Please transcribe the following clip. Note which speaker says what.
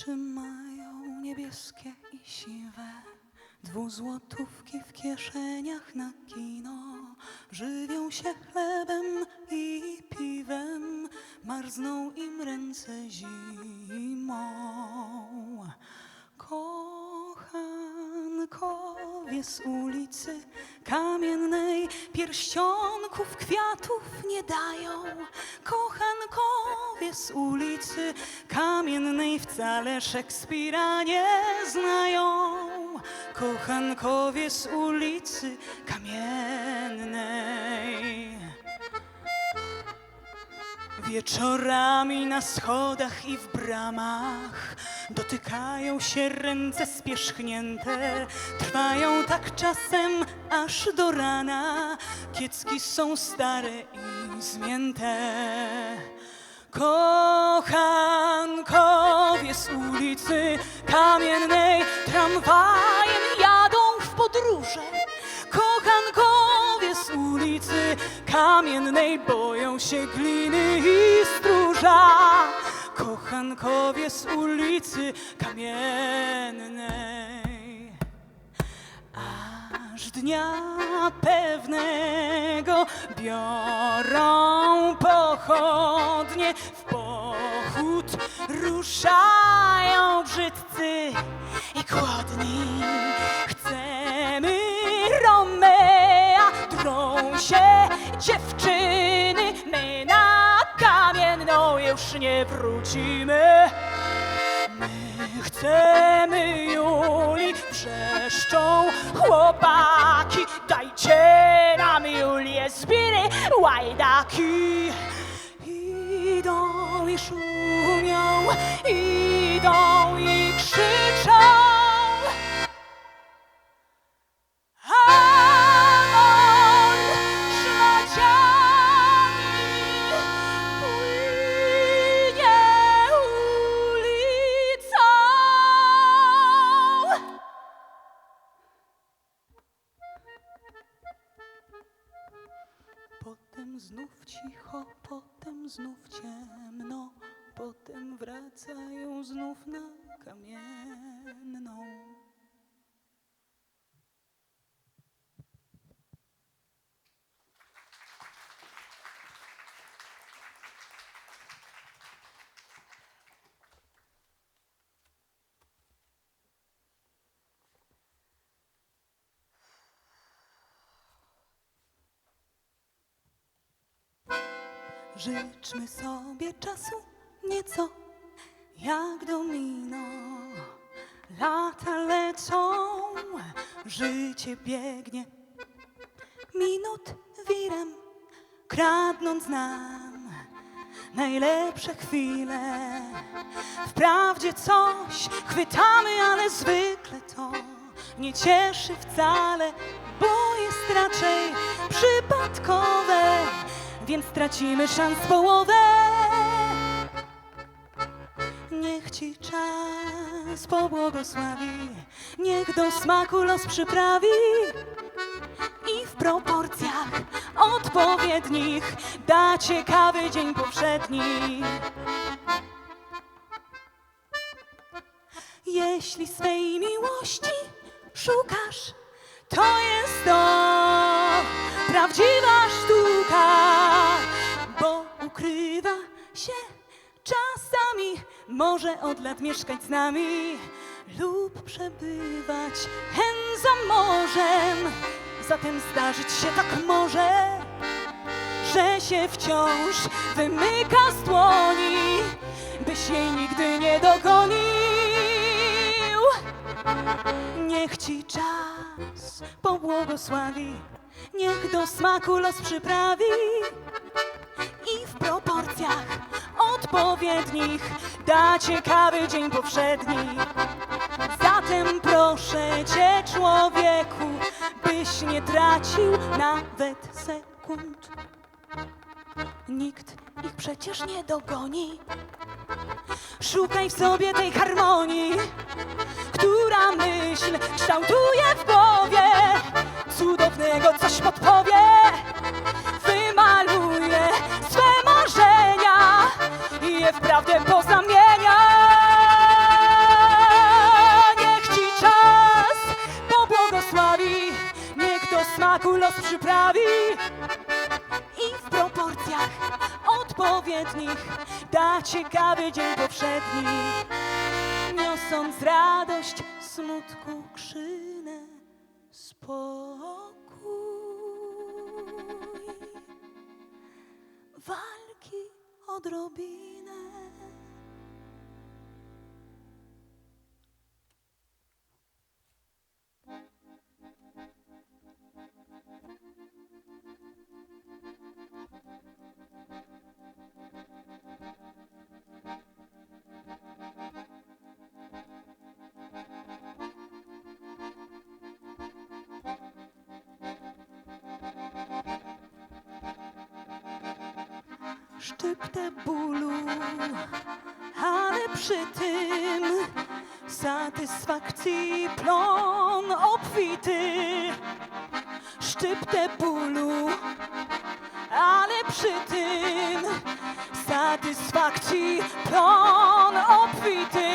Speaker 1: Oczy mają niebieskie i siwe, dwuzłotówki w kieszeniach na kino. Żywią się chlebem i piwem, marzną im ręce zimą. Kochankowie z ulicy Kamiennej pierścionków kwiatów nie dają. Kochankowie z ulicy Kamiennej wcale Szekspira nie znają. Kochankowie z ulicy Kamiennej. Wieczorami na schodach i w bramach dotykają się ręce spierzchnięte. Trwają tak czasem aż do rana. Kiecki są stare i zmięte. Kochankowie z ulicy Kamiennej tramwajem jadą w podróże. Kamiennej boją się gliny i stróża. Kochankowie z ulicy Kamiennej. Aż dnia pewnego biorą pochodnie w pochód ruszają brzydcy i głodni. Nie wrócimy. My chcemy Julii, wrzeszczą chłopaki, dajcie nam Julię zbiry, łajdaki. Idą i szumią, idą ciemno, potem wracają znów na kamienną. Życzmy sobie czasu nieco jak domino. Lata lecą, życie biegnie. Minut wirem, kradnąc nam najlepsze chwile. Wprawdzie coś chwytamy, ale zwykle to nie cieszy wcale, bo jest raczej przypadkowe, więc tracimy szans połowę. Niech ci czas pobłogosławi, niech do smaku los przyprawi i w proporcjach odpowiednich da ciekawy dzień powszedni. Jeśli swej miłości szukasz, to jest to prawdziwa sztuka, może od lat mieszkać z nami lub przebywać hen za morzem. Zatem zdarzyć się tak może, że się wciąż wymyka z dłoni, byś jej nigdy nie dogonił. Niech ci czas pobłogosławi, niech do smaku los przyprawi i w proporcjach odpowiednich da ciekawy dzień powszedni. Zatem proszę cię, człowieku, byś nie tracił nawet sekund. Nikt ich przecież nie dogoni. Szukaj w sobie tej harmonii, która myśl kształtuje w głowie. Cudownego coś podpowie, smaku los przyprawi i w proporcjach odpowiednich da ciekawy dzień powszedni, niosąc radość, smutku, krzynę, spokój. Walki odrobinę. Szczyptę bólu, ale przy tym satysfakcji plon obfity. Szczyptę bólu, ale przy tym satysfakcji plon obfity.